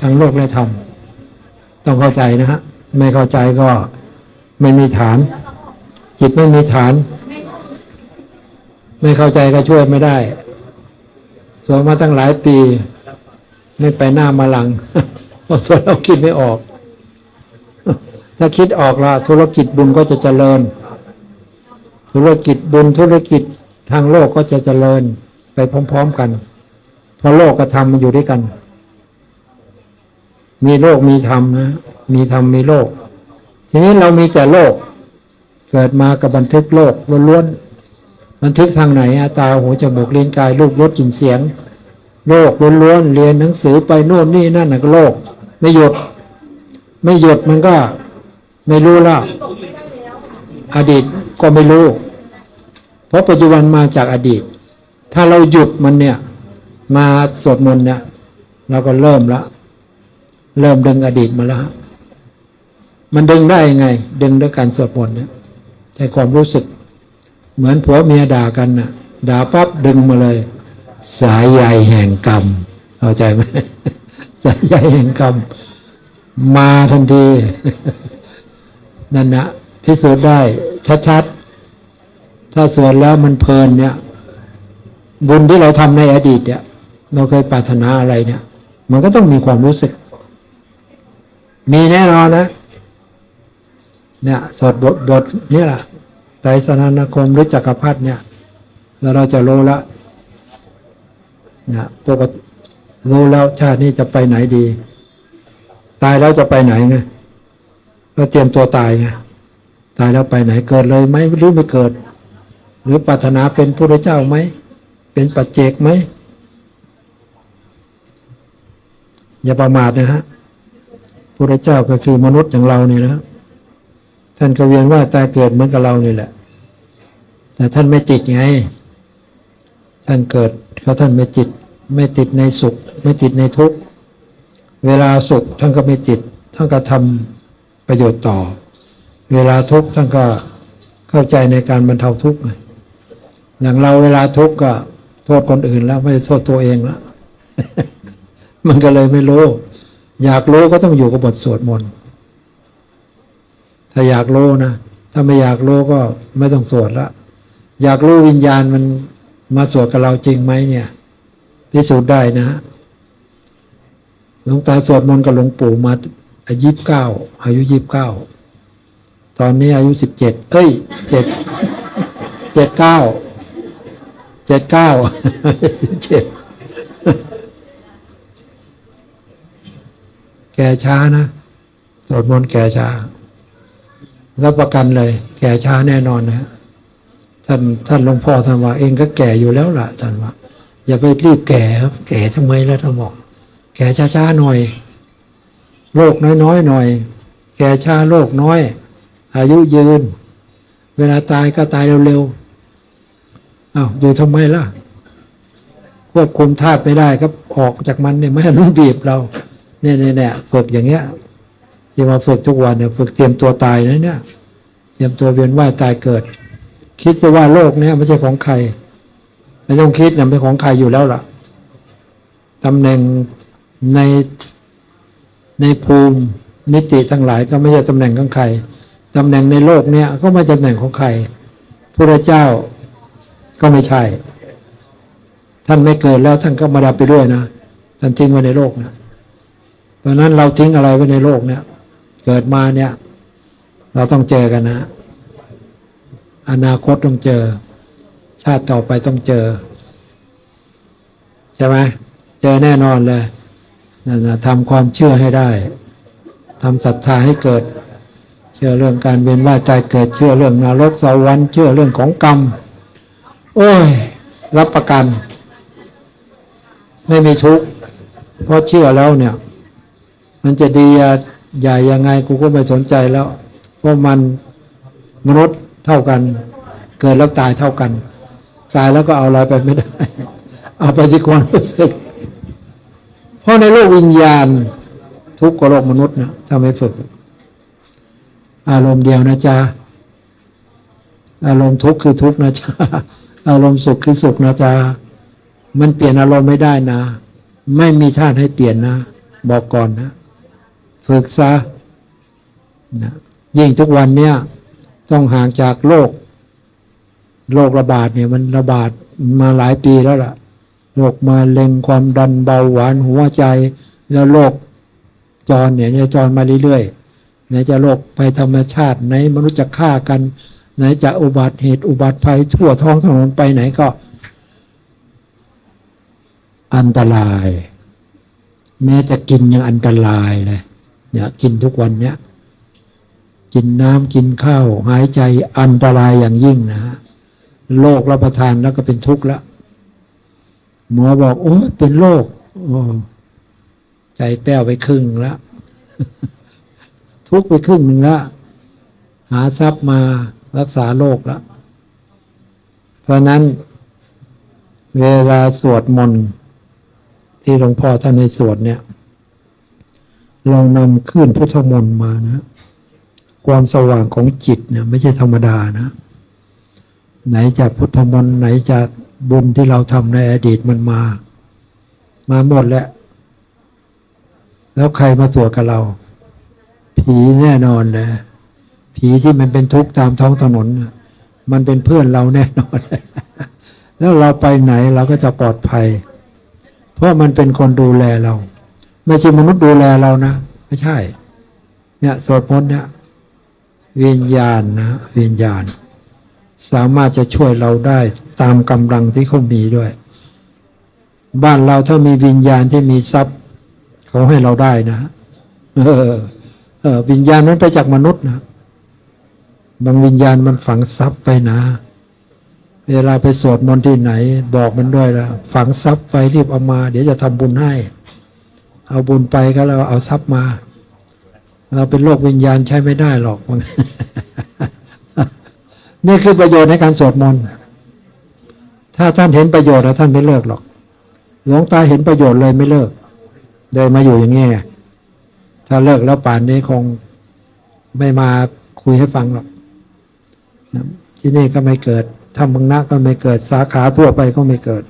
ทั้งโลกและธรรมต้องเข้าใจนะฮะไม่เข้าใจก็ไม่มีฐาน จิตไม่มีฐาน ไม่เข้าใจก็ช่วยไม่ได้สวดมาตั้งหลายปี ไม่ไปหน้ามาหลังเพราะสวดเราคิดไม่ออก ถ้าคิดออกละธุรกิจบุญก็จะเจริญ ธุรกิจบุญธุรกิจทางโลกก็จะเจริญไปพร้อม ๆกัน เพราะโลกกับธรรมมันอยู่ด้วยกัน มีโลกมีธรรมนะ มีธรรมมีโลก ทีนี้เรามีแต่โลก เกิดมากับบันทึกโลกล้วนๆบันทึกทางไหนอะตาหูจมูกลิ้นกายรูปรสกลิ่นเสียง โลกล้วนๆเรียนหนังสือไปโน่นนี่นั่นน่ะก็โลก ไม่หยุด ไม่หยุดมันก็ ไม่รู้ล้วอดีตก็ไม่รู้ เพราะปัจจุบันมาจากอดีต ถ้าเราหยุดมันเนี่ย มาสวดมนต์เนี่ยเราก็เริ่มแล้ว เริ่มดึงอดีตมาแล้วมันดึงได้ยังไง ดึงด้วยการสวดมนต์เนี่ยใช้ความรู้สึก เหมือนผัวเมียด่ากันน่ะ ด่าปั๊บดึงมาเลย สายใยแห่งกรรมเข้าใจไหมสายใยแห่งกรรมมาทันทีนั่นนะพิสูจน์ได้ชัดๆ ถ้าสวดแล้วมันเพลินเนี่ย บุญที่เราทำในอดีตเนี่ย เราเคยปรารถนาอะไรเนี่ย มันก็ต้องมีความรู้สึก มีแน่นอนนะ เนี่ยสดบทบทนี่แหละไตรสนานคมหรือจักรพรรดิเนี่ย แล้วเราจะรู้ละเนี่ยปกติรู้แล้วชาตินี้จะไปไหนดี ตายแล้วจะไปไหนไงก็เตรียมตัวตายไงตายแล้วไปไหนเกิดเลยไหมหรือไม่เกิด หรือปรารถนาเป็นพระเจ้าไหมเป็นปัจเจกไหมอย่าประมาทนะฮะ พระเจ้าก็คือมนุษย์อย่างเราเนี่ยนะท่านก็เวียนว่าตายเกิดเหมือนกับเรานี่แหละ แต่ท่านไม่ติดไง ท่านเกิดเขาท่านไม่จิตไม่ติดในสุข ไม่ติดในทุกข์เวลาสุขท่านก็ไม่จิตท่านก็ทำประโยชน์ต่อ เวลาทุกข์ท่านก็เข้าใจในการบรรเทาทุกข์ไงอย่างเราเวลาทุกข์ก็โทษคนอื่นแล้วไม่โทษตัวเองแล้วมันก็เลยไม่รู้ อยากรู้ก็ต้องอยู่กับบทสวดมนต์ถ้าอยากรู้นะ ถ้าไม่อยากรู้ก็ไม่ต้องสวดละ อยากรู้วิญญาณมันมาสวดกับเราจริงไหมเนี่ย พิสูจน์ได้นะหลวงตาสวดมนต์กับหลวงปู่มาอายุยี่สิบเก้าอายุยี่บเก้าตอนนี้อายุสิบเจ็ดเอ้ยเจ็ดเจ็ดเก้าเจ็ดเก้าเจ็ด แก่ช้านะสวดมนต์แก่ช้ารับประกันเลย แก่ช้าแน่นอนนะท่านท่านหลวงพ่อท่านว่า เองก็แก่อยู่แล้วล่ะท่านว่า อย่าไปรีบแก่ครับ แก่ทำไมแล้วท่านบอก แก่ช้าๆหน่อยโรคน้อยๆหน่อย แก่ช้าโรคน้อย อายุยืน เวลาตายก็ตายเร็วๆอ้าวอยู่ทำไมล่ะควบคุมธาตุไม่ได้ก็ออกจากมันเนี่ยไม่ให้มันบีบเรา เนี่ยเนี่ยเนี่ยฝึกอย่างเงี้ยที่มาฝึกทุกวันเนี่ยฝึกเตรียมตัวตายนะเนี่ยเตรียมตัวเวียนว่ายตายเกิด คิดซะว่าโลกเนี้ยไม่ใช่ของใคร ไม่ต้องคิดนะเป็นของใครอยู่แล้วล่ะตำแหน่งในในภูมิมิติทั้งหลายก็ไม่ใช่ตำแหน่งของใครตำแหน่งในโลกเนี้ยก็ไม่ใช่ตำแหน่งของใครพระเจ้าก็ไม่ใช่ ท่านไม่เกิดแล้วท่านก็มาดับไปด้วยนะท่านทิ้งไว้ในโลกนะ เพราะนั้นเราทิ้งอะไรไว้ในโลกเนี่ย เกิดมาเนี่ย เราต้องเจอกันนะ อนาคตต้องเจอ ชาติต่อไปต้องเจอ ใช่ไหมเจอแน่นอนเลยนะทำความเชื่อให้ได้ทำศรัทธาให้เกิด เชื่อเรื่องการเวียนว่ายตายเกิดเชื่อเรื่องนรกสวรรค์เชื่อเรื่องของกรรม โอ้ย รับประกัน ไม่มีทุกข์เพราะเชื่อแล้วเนี่ย มันจะดีใหญ่ยังไงกูก็ไม่สนใจแล้ว เพราะมันมนุษย์เท่ากัน เกิดแล้วตายเท่ากัน ตายแล้วก็เอาอะไรไปไม่ได้ เอาไปที่ความรู้สึกเพราะในโลกวิญญาณ ทุกข์กว่าโลกมนุษย์นะถ้าไม่ฝึก อารมณ์เดียวนะจ๊ะอารมณ์ทุกข์คือทุกข์นะจ๊ะอารมณ์สุขคือสุขนะจ๊ะมันเปลี่ยนอารมณ์ไม่ได้นะ ไม่มีชาติให้เปลี่ยนนะ บอกก่อนนะ ฝึกซะนะยิ่งทุกวันเนี้ยต้องห่างจากโรคโรคระบาดเนี่ยมันระบาดมาหลายปีแล้วล่ะโรคมาเร็งความดันเบาหวานหัวใจ แล้วโรคจรเนี่ยเนี่ยจรมาเรื่อยๆไหนจะโรคภัยธรรมชาติไหนมนุษย์จะฆ่ากัน ไหนจะอุบัติเหตุอุบัติภัยทั่วท้องถนนไปไหนก็ อันตราย แม้จะกินยังอันตรายเลย เนี่ยกินทุกวันเนี้ยกินน้ำกินข้าว หายใจอันตรายอย่างยิ่งนะฮะโรครับประทานแล้วก็เป็นทุกข์ละหมอบอก โอ้เป็นโรคโอ้ใจแป้วไปครึ่งละทุกข์ไปครึ่งหนึ่งละหาทรัพย์มารักษาโรคละเพราะนั้น เวลาสวดมนต์ที่หลวงพ่อท่านในสวดเนี่ย เรานำขึ้นพุทธมนต์มานะ ความสว่างของจิตเนี่ยไม่ใช่ธรรมดานะ ไหนจะพุทธมนต์ไหนจะบุญที่เราทำในอดีตมันมา มาหมดแล้ว แล้วใครมาสวกับเรา ผีแน่นอนเลยผีที่มันเป็นทุกข์ตามท้องถนน มันเป็นเพื่อนเราแน่นอน แล้วเราไปไหนเราก็จะปลอดภัย เพราะมันเป็นคนดูแลเรา ไม่ใช่มนุษย์ดูแลเรานะ ไม่ใช่ เนี่ยสวดมนต์เนี่ยวิญญาณนะวิญญาณ สามารถจะช่วยเราได้ตามกำลังที่เขามีด้วย บ้านเราถ้ามีวิญญาณที่มีทรัพย์เขาให้เราได้นะเออเออวิญญาณนั้นไปจากมนุษย์นะบางวิญญาณมันฝังทรัพย์ไปนะ เวลาไปสวดมนต์ที่ไหน บอกมันด้วยละฝังทรัพย์ไปรีบเอามา เดี๋ยวจะทำบุญให้ เอาบุญไปก็แล้วเอาทรัพย์มา เราเป็นโรควิญญาณใช้ไม่ได้หรอกนี่คือประโยชน์ในการสวดมนต์ถ้าท่านเห็นประโยชน์แล้วท่านไม่เลิกหรอก หลวงตาเห็นประโยชน์เลยไม่เลิกเลยมาอยู่อย่างนี้ถ้าเลิกแล้วป่านนี้คงไม่มาคุยให้ฟังหรอกที่นี่ก็ไม่เกิดทำบังนักก็ไม่เกิด สาขาทั่วไปก็ไม่เกิด